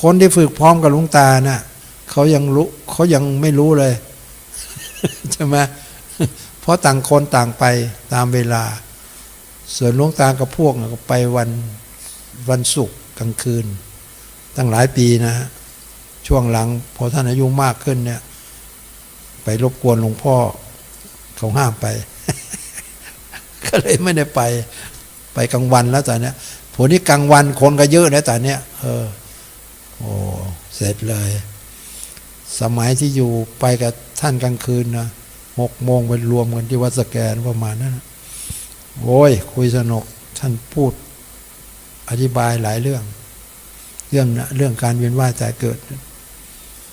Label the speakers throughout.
Speaker 1: คนที่ฝึกพร้อมกับลุงตาน่ะเขายังรู้เขายังไม่รู้เลยใช่ไหมเพราะต่างคนต่างไปตามเวลา ส่วนลวงตากับพวกน่ะก็ไปวันวันศุกร์กลางคืน ตั้งหลายปีนะ ช่วงหลังพอท่านอายุมากขึ้นเนี่ย ไปรบกวนหลวงพ่อเขาห้ามไป ก็เลยไม่ได้ไป ไปกลางวันแล้วตอนเนี้ยผลที่กลางวันคนก็เยอะนะตอนเนี้ยเออ โอ้เสร็จเลย สมัยที่อยู่ไปกับท่านกลางคืนนะหกโมงไปรวมกันที่วัดสแกนประมาณนั้นโอ้ย คุยสนุกท่านพูด อธิบายหลายเรื่อง เรื่องนะเรื่องการเวียนว่ายตายเกิด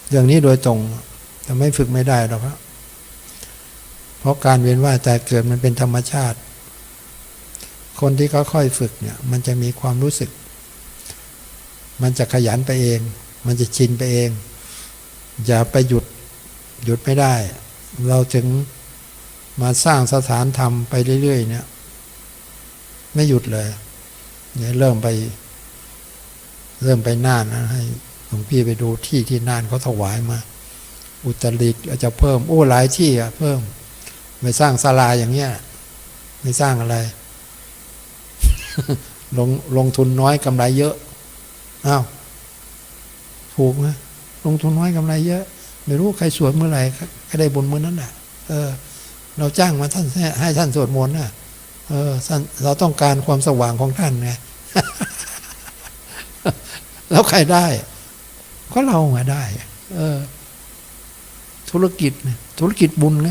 Speaker 1: เรื่องนี้โดยตรงแต่ไม่ฝึกไม่ได้หรอกครับเพราะการเวียนว่ายตายเกิดมันเป็นธรรมชาติ คนที่เขาค่อยฝึกเนี่ย มันจะมีความรู้สึก มันจะขยันไปเอง มันจะชินไปเอง อย่าไปหยุดหยุดไม่ได้ เราถึงมาสร้างสถานธรรมไปเรื่อย ๆ เนี่ย ไม่หยุดเลยเนี่ยเริ่มไป เริ่มไปน่านนะให้หลวงพี่ไปดูที่ที่น่านเขาถวายมา อุตริกอาจจะเพิ่มโอ้หลายที่อะเพิ่มไม่สร้างศาลาอย่างเงี้ยไม่สร้างอะไร ลงลงทุนน้อยกำไรเยอะ อ้าวถูกไหมลงทุนน้อยกำไรเยอะ ไม่รู้ใครสวดเมื่อไหร่ก็ได้บุญเมื่อนั้นน่ะ เออ เราจ้างมาท่านให้ให้ท่านสวดมนต์น่ะ เออท่านเราต้องการความสว่างของท่านไงแล้วใครได้ ก็เราไงได้ เออ ธุรกิจธุรกิจบุญไง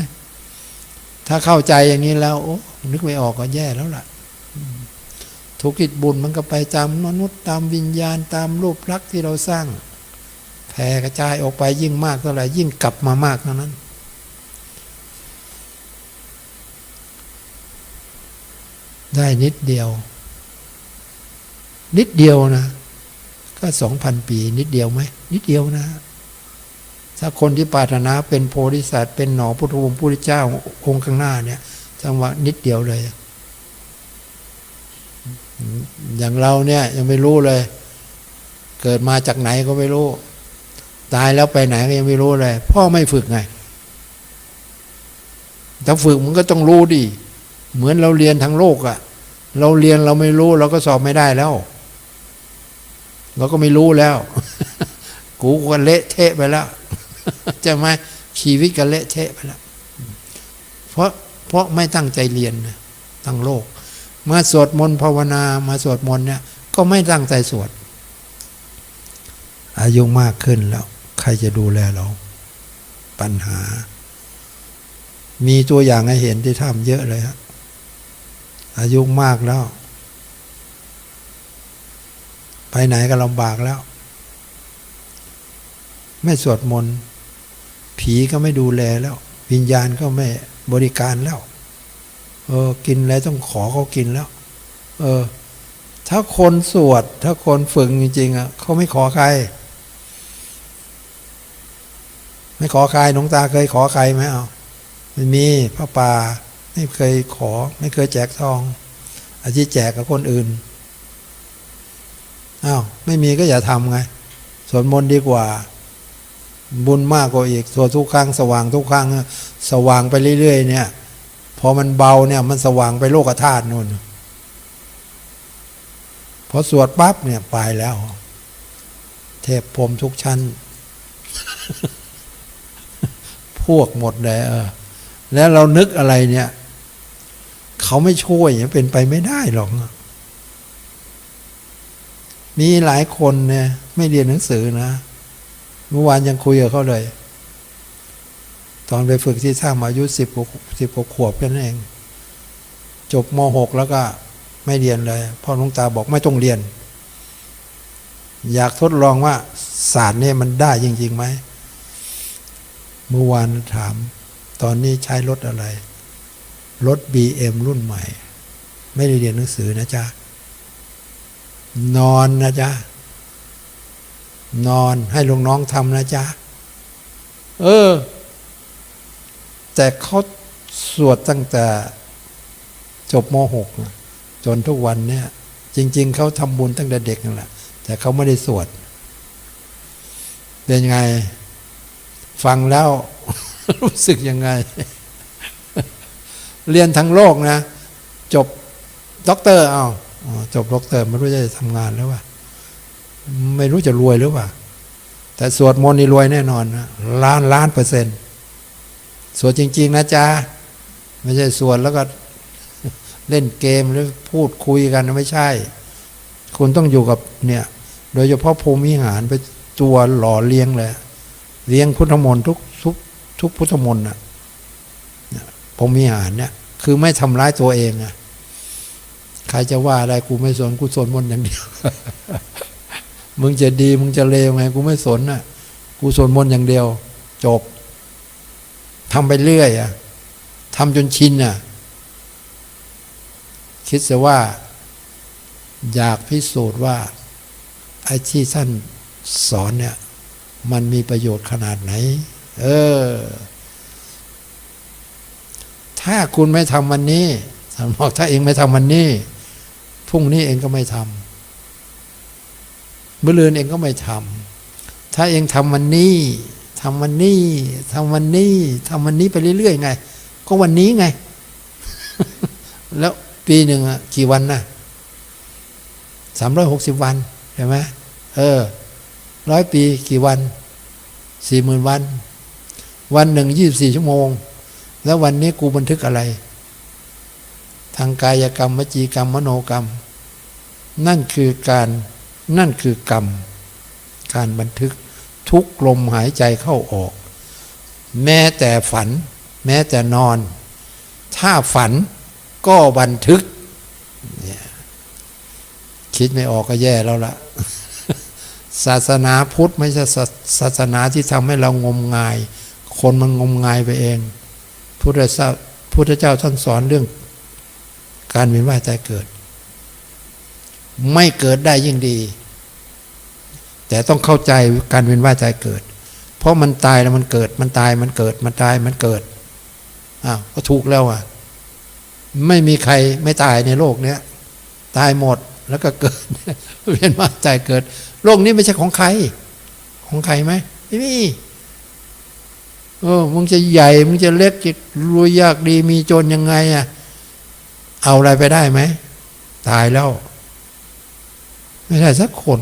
Speaker 1: ถ้าเข้าใจอย่างนี้แล้วโอ้นึกไม่ออกก็แย่แล้วล่ะ ธุกิจบุญมันก็ไปตามมนุษย์ตามวิญญาณตามรูปลักษณ์ที่เราสร้างแผ่กระจายออกไปยิ่งมากเท่าไหร่ยิ่งกลับมามากเท่านั้น ได้นิดเดียว นิดเดียวนะ ก็สองพันปีนิดเดียวไหมนิดเดียวนะถ้าคนที่ปรารถนาเป็นโพธิสัตว์เป็นหนอพุทธวงศ์พุทธเจ้าองค์ข้างหน้าเนี่ยจังหวะนิดเดียวเลย อย่างเราเนี่ยยังไม่รู้เลย เกิดมาจากไหนก็ไม่รู้ ตายแล้วไปไหนก็ยังไม่รู้เลย พ่อไม่ฝึกไงถ้าฝึกมันก็ต้องรู้ดิเหมือนเราเรียนทางโลกอะเราเรียนเราไม่รู้เราก็สอบไม่ได้แล้ว เราก็ไม่รู้แล้ว กูก็เละเทะไปแล้วใช่ไหมชีวิตก็เละเทะไปแล้ว เพราะเพราะไม่ตั้งใจเรียนทั้งโลก มาสวดมนต์ภาวนามาสวดมนต์เนี่ยก็ไม่ตั้งใจสวด อายุมากขึ้นแล้ว ใครจะดูแลเรา ปัญหา มีตัวอย่างให้เห็นที่ถ้ำเยอะเลยฮะอายุมากแล้ว ไปไหนก็ลำบากแล้ว ไม่สวดมนต์ผีก็ไม่ดูแลแล้ว วิญญาณก็ไม่บริการแล้ว เออ กินอะไรต้องขอเขากินแล้ว เออ ถ้าคนสวด ถ้าคนฝึกจริงๆอะเขาไม่ขอใคร ไม่ขอใครหลวงตาเคยขอใครไหมเอาไม่มีพระป่าไม่เคยขอ ไม่เคยแจกทองอาชีแจกกับคนอื่นอ้าวไม่มีก็อย่าทำไงสวดมนต์ดีกว่า บุญมากกว่าอีกสวดทุกครั้งสว่างทุกครั้ง สว่างไปเรื่อยๆเนี่ย พอมันเบาเนี่ยมันสว่างไปโลกธาตุนู่นพอสวดปั๊บเนี่ยไปแล้ว เทพพรมทุกชั้น พวกหมดเลยเออแล้วเรานึกอะไรเนี่ย เขาไม่ช่วยเป็นไปไม่ได้หรอกมีหลายคนเนี่ยไม่เรียนหนังสือนะ เมื่อวานยังคุยกับเขาเลย ตอนไปฝึกที่ท่ามาอายุสิบหกสิบหกขวบแค่นั้นเอง จบมหกแล้วก็ไม่เรียนเลยพ่อหลวงตาบอกไม่ต้องเรียน อยากทดลองว่าศาสตร์นี่มันได้จริงๆไหมเมื่อวานถาม ตอนนี้ใช้รถอะไร รถ BM รุ่นใหม่ ไม่ได้เรียนหนังสือนะจ๊ะ นอนนะจ๊ะ นอนให้ลูกน้องทำนะจ๊ะ เออ แต่เขาสวดตั้งแต่จบม .6 จนทุกวันเนี่ย จริง ๆ เขาทำบุญตั้งแต่เด็กนั่นแหละ แต่เขาไม่ได้สวด เป็นยังไง ฟังแล้ว รู้สึกยังไง เรียนทั้งโลกนะ จบด็อกเตอร์เอาจบด็อกเตอร์ไม่รู้จะทำงานแล้วว่าไม่รู้จะรวยหรือเปล่า แต่สวดมนต์นี่รวยแน่นอนนะล้านล้านเปอร์เซ็นต์ สวดจริง ๆ นะจ๊ะ ไม่ใช่สวดแล้วก็เล่นเกมหรือพูดคุยกันไม่ใช่ คุณต้องอยู่กับเนี่ย โดยเฉพาะภูมิหารไปตัวหล่อเลี้ยงเลยเลี้ยงพุทธมนต์ทุกทุกทุกพุทธมนต์น่ะภูมิหารเนี่ย คือไม่ทำร้ายตัวเองอะใครจะว่าอะไรกูไม่สนกูสนมนต์อย่างเดียว มึงจะดีมึงจะเลวไง กูไม่สนน่ะ กูสวดมนต์อย่างเดียว จบ ทำไปเรื่อยอะทำจนชินอะคิดซะว่า อยากพิสูจน์ว่าไอ้ที่ท่านสอนเนี่ย มันมีประโยชน์ขนาดไหน เออ ถ้าคุณไม่ทำวันนี้ท่านบอกถ้าเองไม่ทำวันนี้พรุ่งนี้เองก็ไม่ทำเมื่อเรือนเองก็ไม่ทำถ้าเองทำวันนี้ ทำวันนี้ทำวันนี้ทำวันนี้ไปเรื่อยๆไง ก็วันนี้ไง แล้วปีหนึ่งอะกี่วันนะสามร้อยหกสิบวันใช่ไหมเออร้อยปีกี่วันสี่หมื่นวัน วันหนึ่งยี่บสี่ชั่วโมง แล้ววันนี้กูบันทึกอะไร ทางกายกรรมวจีกรรมมโนกรรม นั่นคือการนั่นคือกรรม การบันทึก ทุกลมหายใจเข้าออก แม้แต่ฝัน แม้แต่นอน ถ้าฝันก็บันทึก คิดไม่ออกก็แย่แล้วล่ะ ศาสนาพุทธไม่ใช่ศาศาสนาที่ทำให้เรางมงาย คนมันงมงายไปเองพุทธเจ้าพุทธเจ้าท่านสอนเรื่อง การเวียนว่ายตายเกิด ไม่เกิดได้ยิ่งดี แต่ต้องเข้าใจการเวียนว่ายตายเกิด เพราะมันตายแล้วมันเกิด มันตายมันเกิด มันตายมันเกิดอ้าวก็ถูกแล้วอะ ไม่มีใครไม่ตายในโลกเนี้ยตายหมดแล้วก็เกิดเวียนว่ายตายเกิด โลกนี้ไม่ใช่ของใคร ของใครไหมไม่มีเออมึงจะใหญ่ มึงจะเล็กจะรวยยากดีมีจนยังไงอะ เอาอะไรไปได้ไหม ตายแล้ว ไม่ได้สักคน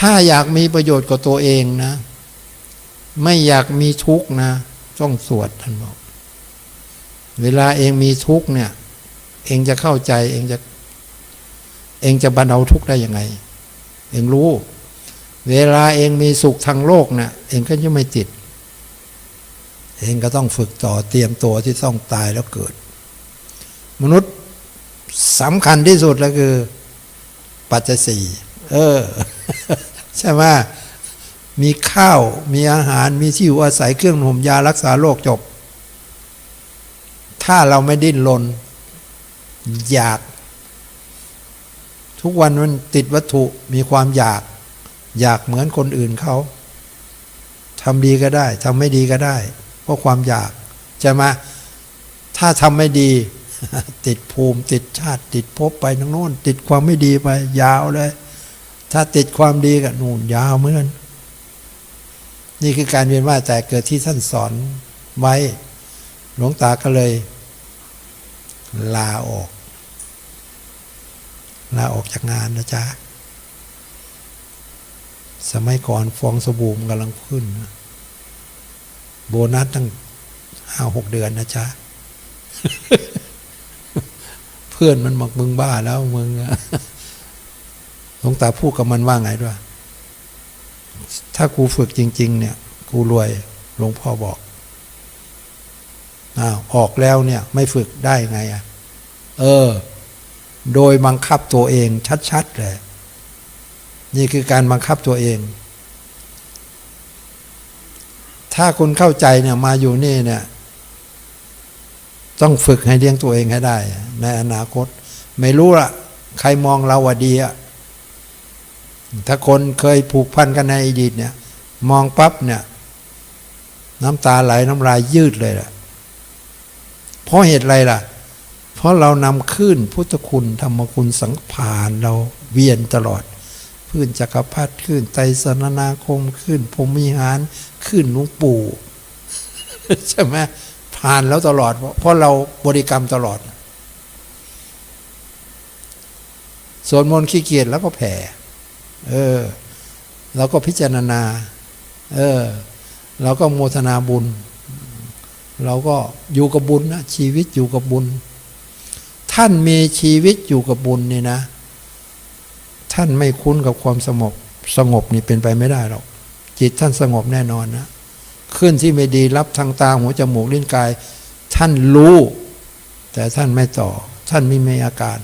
Speaker 1: ถ้าอยากมีประโยชน์กับตัวเองนะ ไม่อยากมีทุกข์นะ ต้องสวดท่านบอก เวลาเองมีทุกข์เนี่ย เองจะเข้าใจ เองจะ เองจะบรรเทาทุกข์ได้ยังไง เองรู้ เวลาเองมีสุขทางโลกเนะ่ยเองก็จะไม่ติด เองก็ต้องฝึกต่อเตรียมตัวที่ต้องตายแล้วเกิด มนุษย์สำคัญที่สุดแล้วคือ ปัจจัยสี่เออ ใช่ไหมมีข้าวมีอาหารมีที่อยู่อาศัยเครื่องห่มยารักษาโรคจบ ถ้าเราไม่ดิ้นรนอยาก ทุกวันมันติดวัตถุมีความอยาก อยากเหมือนคนอื่นเขาทำดีก็ได้ทำไม่ดีก็ได้ เพราะความอยากจะมาถ้าทำไม่ดี ติดภูมิติดชาติ ติดภพไปทางโน้น ติดความไม่ดีไป ยาวเลย ถ้าติดความดีก็นู่นยาวเหมือนนี่คือการเวียนว่ายแต่เกิดที่ท่านสอนไว้ หลวงตาก็เลย ลาออก ลาออกจากงานนะจ๊ะ สมัยก่อนฟองสบู่มนกำลังขึ้น โบนัสตั้งห้าหกเดือนนะจ๊ะ เพื่อนมันบอกมึงบ้าแล้วมึงอะ หลวงตาพูดกับมันว่าไงด้วย ถ้ากูฝึกจริง ๆ เนี่ย กูรวยหลวงพ่อบอกอ้าวออกแล้วเนี่ย ไม่ฝึกได้ไงอะ เออ โดยบังคับตัวเองชัดๆเลยนี่คือการบังคับตัวเอง ถ้าคุณเข้าใจเนี่ยมาอยู่นี่เนี่ย ต้องฝึกให้เลี้ยงตัวเองให้ได้ ในอนาคต ไม่รู้ละใครมองเราว่าดีอะ ถ้าคนเคยผูกพันกันในอดีตเนี่ย มองปั๊บเนี่ย น้ำตาไหลน้ำลายยืดเลยล่ะ เพราะเหตุอะไรล่ะ เพราะเรานำขึ้นพุทธคุณธรรมคุณสังขารเราเวียนตลอดขึ้นจักรพรรดิขึ้นไตรสรณนาคมขึ้นพรมิหารขึ้นหลวงปู่ใช่ไหมผ่านแล้วตลอด เพราะเราบริกรรมตลอดสวดมนต์ขี้เกียจแล้วก็แผ่ เออเราก็พิจารณา เออเราก็โมทนาบุญ เราก็อยู่กับบุญนะชีวิตอยู่กับบุญ ท่านมีชีวิตอยู่กับบุญนี่นะ ท่านไม่คุ้นกับความสงบสงบนี่เป็นไปไม่ได้หรอกจิตท่านสงบแน่นอนนะขึ้นที่ไม่ดีรับทางตาหูจมูกลิ้นกาย ท่านรู้ แต่ท่านไม่ต่อ ท่านไม่มีอาการ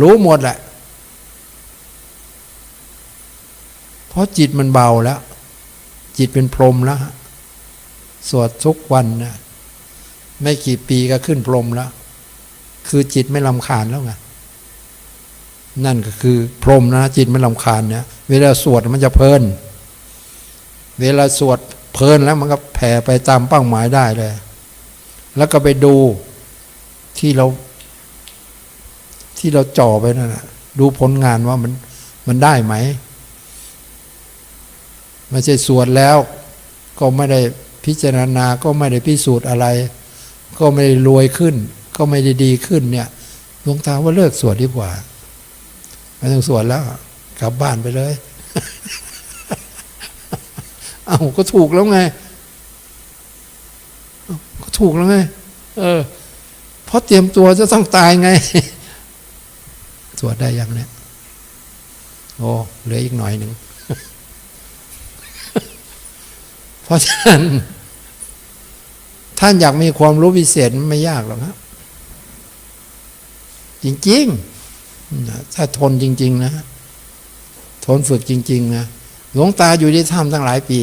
Speaker 1: รู้หมดแหละ เพราะจิตมันเบาแล้ว จิตเป็นพรหมแล้วสวดทุกวันนะไม่กี่ปีก็ขึ้นพรหมแล้ว คือจิตไม่ลำคาญแล้วไงนั่นก็คือพรหมนะ จิตไม่ลำคาญเนี่ยเวลาสวดมันจะเพลิน เวลาสวดเพลินแล้วมันก็แผ่ไปตามเป้าหมายได้เลย แล้วก็ไปดูที่เรา ที่เราจ่อไปนั่นนะดูผลงานว่ามันมันได้ไหม ไม่ใช่สวดแล้ว ก็ไม่ได้พิจารณาก็ไม่ได้พิสูจน์อะไร ก็ไม่ได้รวยขึ้น ก็ไม่ได้ดีขึ้นเนี่ยหลวงตาว่าเลิกสวดดีกว่าไม่ต้องสวดแล้ว กลับบ้านไปเลย เอาก็ถูกแล้วไงก็ถูกแล้วไง เออเพราะเตรียมตัวจะต้องตายไง สวดได้ยังเนี่ยโอ้เหลืออีกหน่อยหนึ่ง เพราะฉะนั้น ท่านอยากมีความรู้พิเศษไม่ยากหรอกครับจริงๆถ้าทนจริง ๆ นะ ทนฝึกจริง ๆ นะหลวงตาอยู่ที่ถ้ำตั้งหลายปี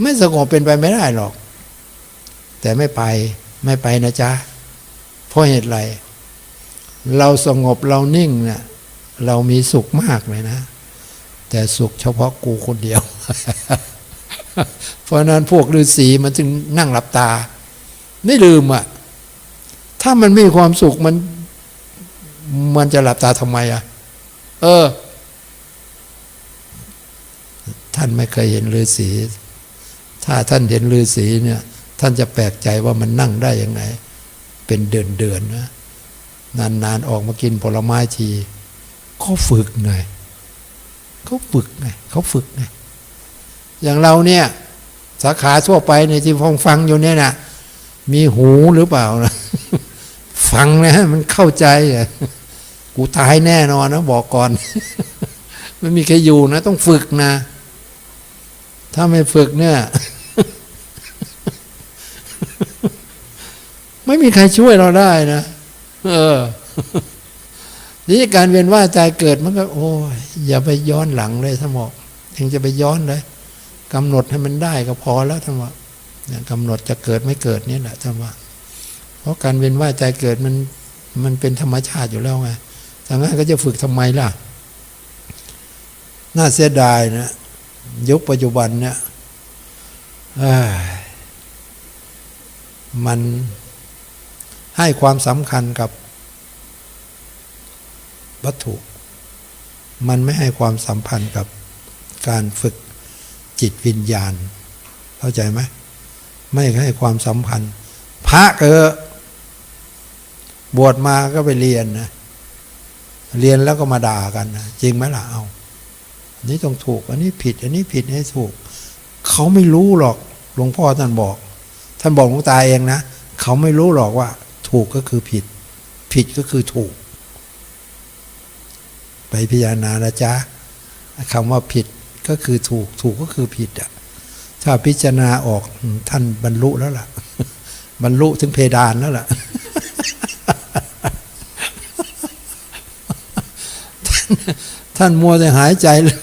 Speaker 1: ไม่สงบเป็นไปไม่ได้หรอก แต่ไม่ไปไม่ไปนะจ๊ะเพราะเหตุไร เราสงบเรานิ่งเนะ่ยเรามีสุขมากเลยนะ แต่สุขเฉพาะกูคนเดียว เพราะนั้นพวกฤาษีมันจึงนั่งหลับตา ไม่ลืมอะ ถ้ามันไม่มีความสุขมัน มันจะหลับตาทำไมอะ เออ ท่านไม่เคยเห็นฤาษีถ้าท่านเห็นฤาษีเนี่ย ท่านจะแปลกใจว่ามันนั่งได้ยังไง เป็นเดือนเดือนนะนานๆออกมากินผลไม้ทีเขาฝึกไงเขาฝึกไงเขาฝึกไง อย่างเราเนี่ย สาขาทั่วไปในที่ฟังฟังอยู่เนี่ยนะมีหูหรือเปล่านะฟังนะมันเข้าใจอะกูตายแน่นอนนะบอกก่อนไม่มีใครอยู่นะ ต้องฝึกนะ ถ้าไม่ฝึกเนี่ย ไม่มีใครช่วยเราได้นะเออนี่การเวียนว่ายตายเกิดมันก็ โอ้ยอย่าไปย้อนหลังเลยท่านบอกยังจะไปย้อนเลย กำหนดให้มันได้ก็พอแล้วท่านว่าเนี่ยกำหนดจะเกิดไม่เกิดนี่แหละท่านว่า เพราะการเวียนว่ายตายเกิดมันมันเป็นธรรมชาติอยู่แล้วไงทางนั้นก็จะฝึกทำไมล่ะ น่าเสียดายนะยุคปัจจุบันเนี่ยมันให้ความสำคัญกับวัตถุ มันไม่ให้ความสัมพันธ์กับการฝึก จิตวิญญาณ เข้าใจไหมไม่ให้ความสัมพันธ์ พระเกอบวชมาก็ไปเรียนนะเรียนแล้วก็มาด่ากันนะจริงไหมล่ะเอาอันนี้ต้องถูก อันนี้ผิด อันนี้ผิดให้ถูก เขาไม่รู้หรอกหลวงพ่อท่านบอก ท่านบอกหลวงตาเองนะเขาไม่รู้หรอกว่า ถูกก็คือผิด ผิดก็คือถูก ไปพิจารณานะจ๊ะคำว่าผิด ก็คือถูกถูกก็คือผิดอะถ้าพิจารณาออกท่านบรรลุแล้วล่ะ บรรลุถึงเพดานแล้วล่ะท่านท่านมัวแต่หายใจเลย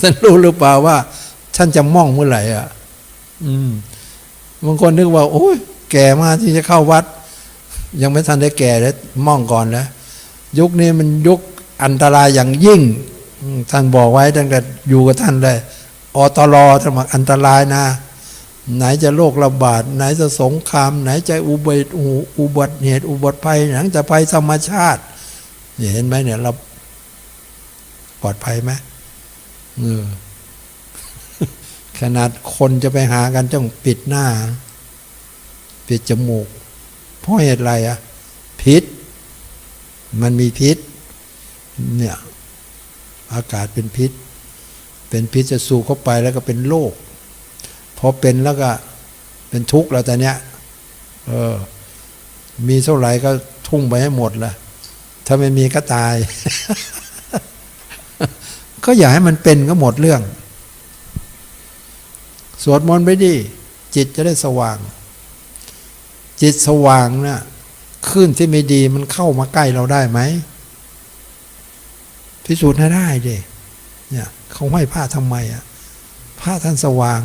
Speaker 1: ท่านรู้หรือเปล่าว่า ท่านจะม่องเมื่อไหร่อะ อืมบางคนนึกว่า โอ้ยแก่มาที่จะเข้าวัด ยังไม่ทันได้แก่เลยม่องก่อนแล้วยุคนี้มันยุคอันตรายอย่างยิ่ง ท่านบอกไว้ตั้งแต่อยู่กับท่านเลยอตรอท่านบอกอันตรายนะ ไหนจะโรคระบาด ไหนจะสงคราม ไหนจะอุบัติอุบัติเหตุ อุบัติภัยหนังจะภัยธรรมชาติเห็นไหมเนี่ยเราปลอดภัยไหมเออขนาดคนจะไปหากันต้องปิดหน้า ปิดจมูก เพราะเหตุอะไรอะพิษ มันมีพิษ เนี่ย อากาศเป็นพิษ เป็นพิษจะสูบเข้าไปแล้วก็เป็นโรคพอเป็นแล้วก็เป็นทุกข์แล้วแต่เนี้ยเออมีเท่าไหร่ก็ทุ่งไปให้หมดละถ้าไม่มีก็ตาย ก็อย่าให้มันเป็นก็หมดเรื่อง สวดมนต์ไปดิจิตจะได้สว่าง จิตสว่างนะ่ะคลื่นที่ไม่ดีมันเข้ามาใกล้เราได้ไหม พิสูจน์ให้ได้เดิเนี่ยเขาห้อยผ้าทำไมอะผ้าท่านสว่าง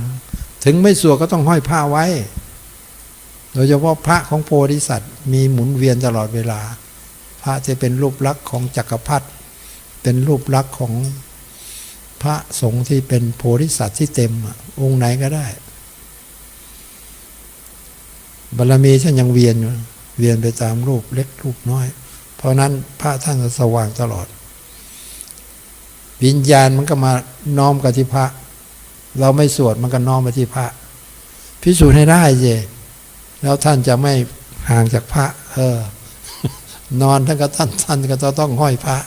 Speaker 1: ถึงไม่สวดก็ต้องห้อยผ้าไว้ โดยเฉพาะพระของโพธิสัตว์มีหมุนเวียนตลอดเวลา พระจะเป็นรูปลักษณ์ของจักรพรรดิเป็นรูปลักษณ์ของพระสงฆ์ที่เป็นโพธิสัตว์ที่เต็มองค์ไหนก็ได้บารมีท่านยังเวียนอยู่เวียนไปตามรูปเล็กรูปน้อย เพราะนั้นพระท่านสว่างตลอด วิญญาณมันก็มาน้อมกับที่พระ เราไม่สวดมันก็น้อมไปที่พระ พิสูจน์ให้ได้เจแล้วท่านจะไม่ห่างจากพระ เออ นอนท่านก็ท่านท่านก็จะต้องห้อยพระ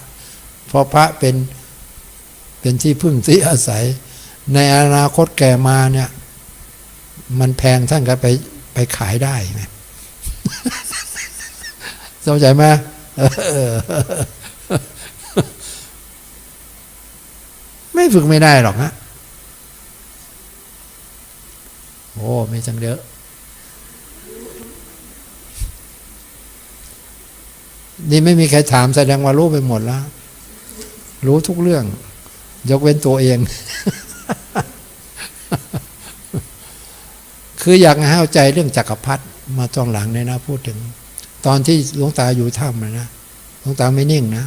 Speaker 1: เพราะพระเป็นเป็นที่พึ่งที่อาศัย ในอนาคตแก่มาเนี่ย มันแพงท่านก็ไปไปขายได้ไงเข้าใจไหมเออไม่ ฝึกไม่ได้หรอกฮะโอ้ไม่จังเยอะนี่ไม่มีใครถามแสดงว่ารู้ไปหมดแล้ว รู้ทุกเรื่อง ยกเว้นตัวเอง คืออยากให้เข้าใจเรื่องจักรพรรดิมาตอนหลังเนี่ยนะ พูดถึง ตอนที่หลวงตาอยู่ถ้ำนะนะหลวงตาไม่นิ่งนะ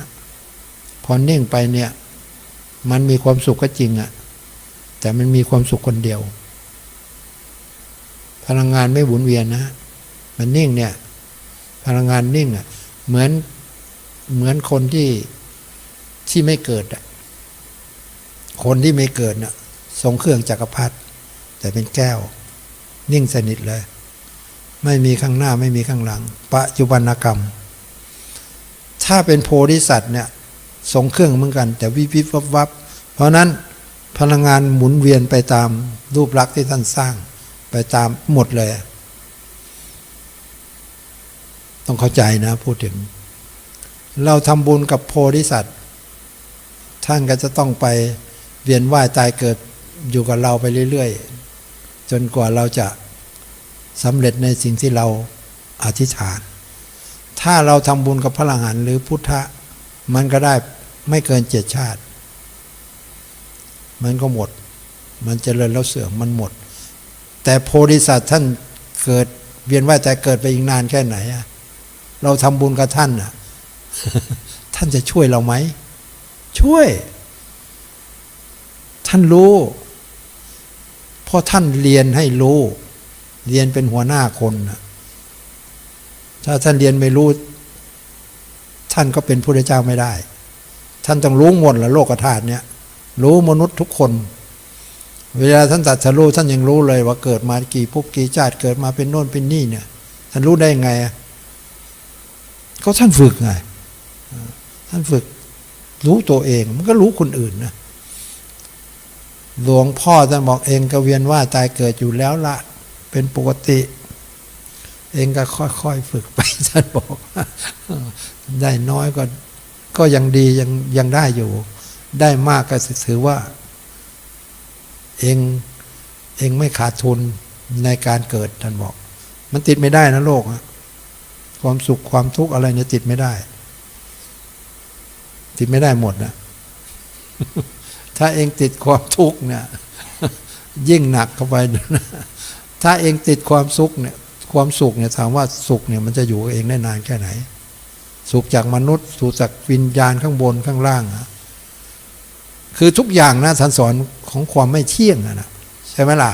Speaker 1: พอนิ่งไปเนี่ย มันมีความสุขก็จริงอะแต่มันมีความสุขคนเดียว พลังงานไม่หมุนเวียนนะ มันนิ่งเนี่ย พลังงานนิ่งอะเหมือนเหมือนคนที่ที่ไม่เกิดอะคนที่ไม่เกิดน่ะทรงเครื่องจักรพรรดิแต่เป็นแก้ว นิ่งสนิทเลย ไม่มีข้างหน้าไม่มีข้างหลังปัจจุบันกรรม ถ้าเป็นโพธิสัตว์เนี่ย ทรงเครื่องเหมือนกัน แต่วิบวิบวับวับเพราะนั้นพลังงานหมุนเวียนไปตามรูปลักษณ์ที่ท่านสร้าง ไปตามหมดเลย ต้องเข้าใจนะพูดถึง เราทำบุญกับโพธิสัตว์ ท่านก็จะต้องไปเวียนว่ายตายเกิดอยู่กับเราไปเรื่อยๆ จนกว่าเราจะสำเร็จในสิ่งที่เราอธิษฐาน ถ้าเราทำบุญกับพระอรหันหรือพุทธะ มันก็ได้ไม่เกินเจ็ดชาติ มันก็หมด มันเจริญแล้วเสื่อมมันหมด แต่โพธิสัตว์ท่านเกิดเวียนว่ายตายเกิดไปอีกนานแค่ไหนอะเราทำบุญกับท่านอะท่านจะช่วยเราไหม ช่วย ท่านรู้เพราะท่านเรียนให้รู้ เรียนเป็นหัวหน้าคนนะถ้าท่านเรียนไม่รู้ ท่านก็เป็นพระเจ้าไม่ได้ ท่านต้องรู้มดละโลกธาตุเนี่ยรู้มนุษย์ทุกคน เวลาท่านตัดสรู้ท่านยังรู้เลยว่าเกิดมากี่ภพกี่ชาติเกิดมาเป็นโน่นเป็นนี่เนี่ย ท่านรู้ได้ยังไงอะก็ท่านฝึกไงท่านฝึกรู้ตัวเอง มันก็รู้คนอื่นนะหลวงพ่อท่านบอกเองก็เวียนว่าตายเกิดอยู่แล้วละเป็นปกติ เองก็ค่อยๆฝึกไปท่านบอกได้น้อยก็ก็ยังดียังยังได้อยู่ ได้มากก็ถือว่า เองเองไม่ขาดทุนในการเกิดท่านบอก มันติดไม่ได้นะโลกความสุขความทุกข์อะไรเนี่ยติดไม่ได้ ติดไม่ได้หมดนะถ้าเองติดความทุกข์เนี่ยยิ่งหนักเข้าไปนะถ้าเองติดความสุขเนี่ย ความสุขเนี่ยถามว่าสุขเนี่ยมันจะอยู่เองได้นานแค่ไหน สุขจากมนุษย์สุขจากวิญญาณข้างบนข้างล่างอะคือทุกอย่างนะท่านสอนของความไม่เที่ยงนะใช่ไหมล่ะ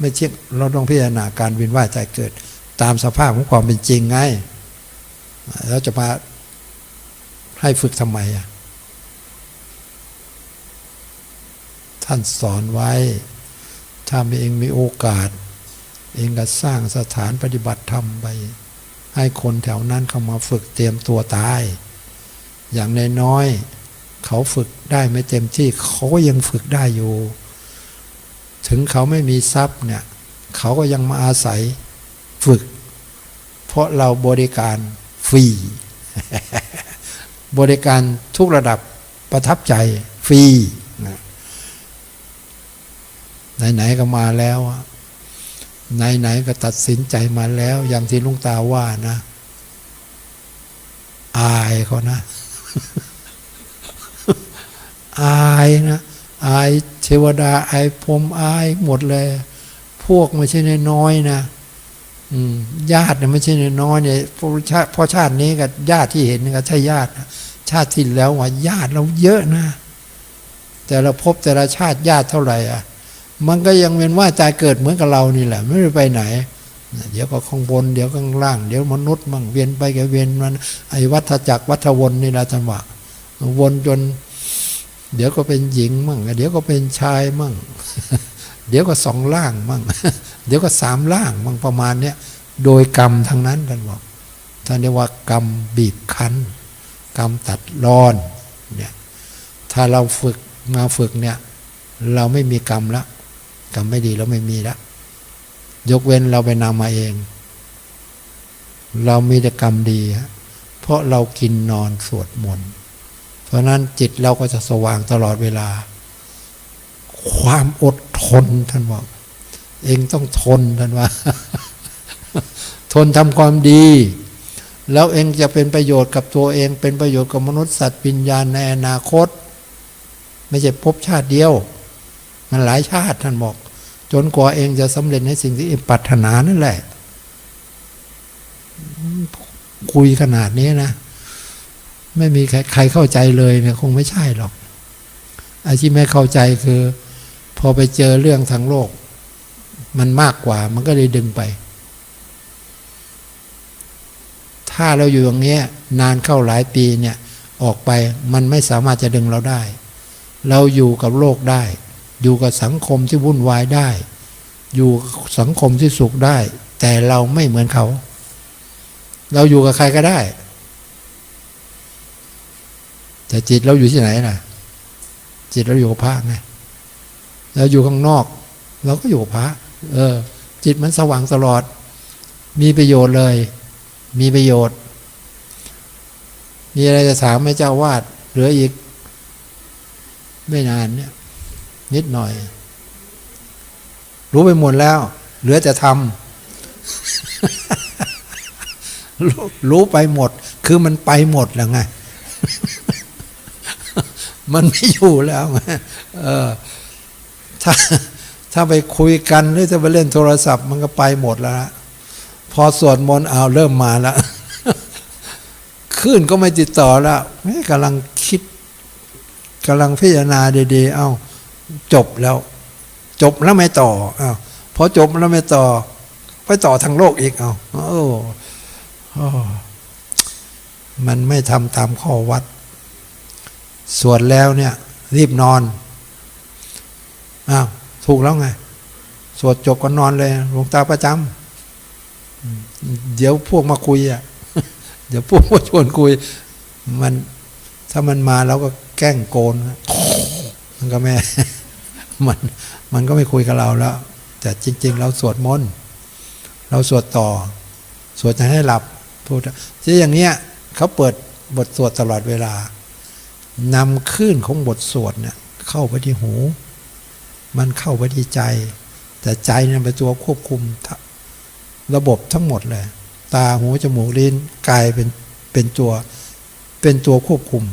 Speaker 1: ไม่เที่ยงเราต้องพิจารณาการวินว่ายใจเกิด ตามสภาพของความเป็นจริงไงแล้วจะมาให้ฝึกทำไมอะท่านสอนไว้ ถ้ามีเองมีโอกาส เองก็สร้างสถานปฏิบัติธรรมไป ให้คนแถวนั้นเข้ามาฝึกเตรียมตัวตาย อย่างนน้อยเขาฝึกได้ไม่เต็มที่เขาก็ยังฝึกได้อยู่ ถึงเขาไม่มีทรัพย์เนี่ยเขาก็ยังมาอาศัยฝึก เพราะเราบริการฟรี บริการทุกระดับประทับใจฟรีไหนๆก็มาแล้วอะ ไหนๆก็ตัดสินใจมาแล้ว อย่างที่ลุงตาว่านะ อายเขานะ อายนะ อายเทวดา อายพรมอายหมดเลย พวกไม่ใช่น้อยๆนะญาติเนี่ยไม่ใช่น้อยเนี่ยพราะชาติพราะชาตินี้กับญาติที่เห็นก็ใช่ญาติชาติที่แล้วว่าญาติเราเยอะนะ แต่ละภพแต่ละชาติญาติเท่าไหร่อะ มันก็ยังเป็นว่าใจเกิดเหมือนกับเรานี่แหละ ไม่ได้ไปไหน เดี๋ยวก็ข้างบน เดี๋ยวข้างล่าง เดี๋ยวมนุษย์มั่งเวียนไปกับเวียนมันไอ้วัฏจักรวัฏวนนี่ละจังหวะวนจน เดี๋ยวก็เป็นหญิงมั่งเดี๋ยวก็เป็นชายมั่ง เดี๋ยวก็สองล่างมั่ง เดี๋ยวก็สามล่างมั่งประมาณเนี้ยโดยกรรมทั้งนั้นท่านบอกท่านเรียกว่ากรรมบีบคั้น กรรมตัดรอนเนี่ยถ้าเราฝึกมาฝึกเนี่ย เราไม่มีกรรมละ กรรมไม่ดีเราไม่มีละยกเว้นเราไปนำมาเอง เรามีแต่กรรมดีฮะเพราะเรากินนอนสวดมนต์เพราะนั้นจิตเราก็จะสว่างตลอดเวลา ความอดทนท่านบอก เองต้องทนท่านว่า ทนทำความดี แล้วเองจะเป็นประโยชน์กับตัวเอง เป็นประโยชน์กับมนุษย์สัตว์วิญญาณในอนาคต ไม่ใช่พบชาติเดียว มันหลายชาติท่านบอก จนกว่าเองจะสำเร็จในสิ่งที่เองปรารถนานั่นแหละ คุยขนาดนี้นะ ไม่มีใครใครเข้าใจเลยเนี่ยคงไม่ใช่หรอกไอ้ที่ไม่เข้าใจคือ พอไปเจอเรื่องทางโลก มันมากกว่ามันก็เลยดึงไป ถ้าเราอยู่อย่างนี้นานเข้าหลายปีเนี่ยออกไปมันไม่สามารถจะดึงเราได้ เราอยู่กับโลกได้ อยู่กับสังคมที่วุ่นวายได้ อยู่สังคมที่สุขได้ แต่เราไม่เหมือนเขา เราอยู่กับใครก็ได้ แต่จิตเราอยู่ที่ไหนล่ะจิตเราอยู่กับพระไงเราอยู่ข้างนอก เราก็อยู่กับพระ เออ จิตมันสว่างตลอด มีประโยชน์เลย มีประโยชน์ มีอะไรจะถามไหมเจ้าวาดเหลืออีก ไม่นานเนี่ย นิดหน่อย รู้ไปหมดแล้ว เหลือจะทำรู้รู้ไปหมด คือมันไปหมดแล้วไง มันไม่อยู่แล้วไงเออถ้าถ้าไปคุยกันหรือจะไปเล่นโทรศัพท์ มันก็ไปหมดแล้วละพอสวดมนต์เอาเริ่มมาแล้วขึ้นก็ไม่ติดต่อแล้วกำลังคิดกำลังพิจารณาดีๆ เอา จบแล้ว จบแล้วไม่ต่อเอาวพอจบแล้วไม่ต่อ ไปต่อทางโลกอีกเอาโอ้โอ้มันไม่ทำตามข้อวัดสวดแล้วเนี่ย รีบนอนอ้าวถูกแล้วไงสวดจบก็นอนเลยหลวงตาประจำเดี๋ยวพวกมาคุยอะเดี๋ยวพวกมาชวนคุย มันถ้ามันมาเราก็แกล้งโกนมันก็ไม่ มันมันก็ไม่คุยกับเราแล้ว แต่จริง ๆ เราสวดมนต์เราสวดต่อ สวดจะให้หลับพูดที่อย่างเนี้ยเขาเปิดบทสวดตลอดเวลานำคลื่นของบทสวดเนี่ยเข้าไปที่หู มันเข้าไปที่ใจ แต่ใจเนี่ยเป็นตัวควบคุมระบบทั้งหมดเลย ตาหูจมูกลิ้นกายเป็นเป็นตัวเป็นตัวควบคุม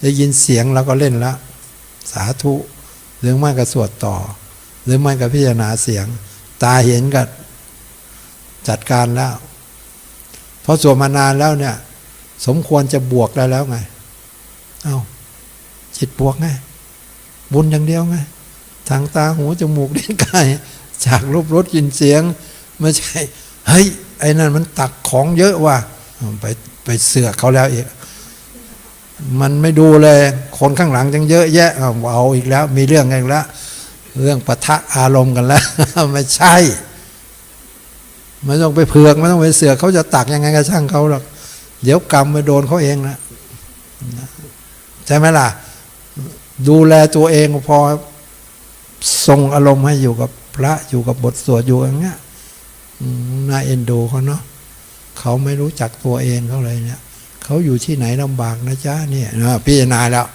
Speaker 1: ได้ยินเสียงแล้วก็เล่นละ สาธุ หรือไม่ก็สวดต่อ หรือไม่ก็พิจารณาเสียง ตาเห็นก็จัดการแล้วพอสวดมานานแล้วเนี่ย สมควรจะบวกได้แล้วไง เอา้าจิตบวกไง บุญอย่างเดียวไง ทางตาหูจมูกลิ้นกายจากรูปรสกลิ่นเสียง ไม่ใช่ เฮ้ย ไอ้นั่นมันตักของเยอะว่ะไปไปเสือกเขาแล้วเอีก มันไม่ดูเลยคนข้างหลังจังเยอะแยะเอาอีกแล้ว มีเรื่องกันอีกแล้วเรื่องปะทะอารมณ์กันแล้วไม่ใช่ไม่ต้องไปเผือกไม่ต้องไปเสือกเขาจะตักยังไงก็ช่างเขาหรอกเดี๋ยวกรรมไปโดนเขาเองนะใช่ไหมล่ะ ดูแลตัวเองพอทรงอารมณ์ให้อยู่กับพระอยู่กับบทสวดอยู่อย่างเงี้ยน่าเอ็นดูเขาเนาะเขาไม่รู้จักตัวเองเขาเลยเนี่ย เขาอยู่ที่ไหนลำบากนะจ๊ะเนี่ยพิจารณาแล้ว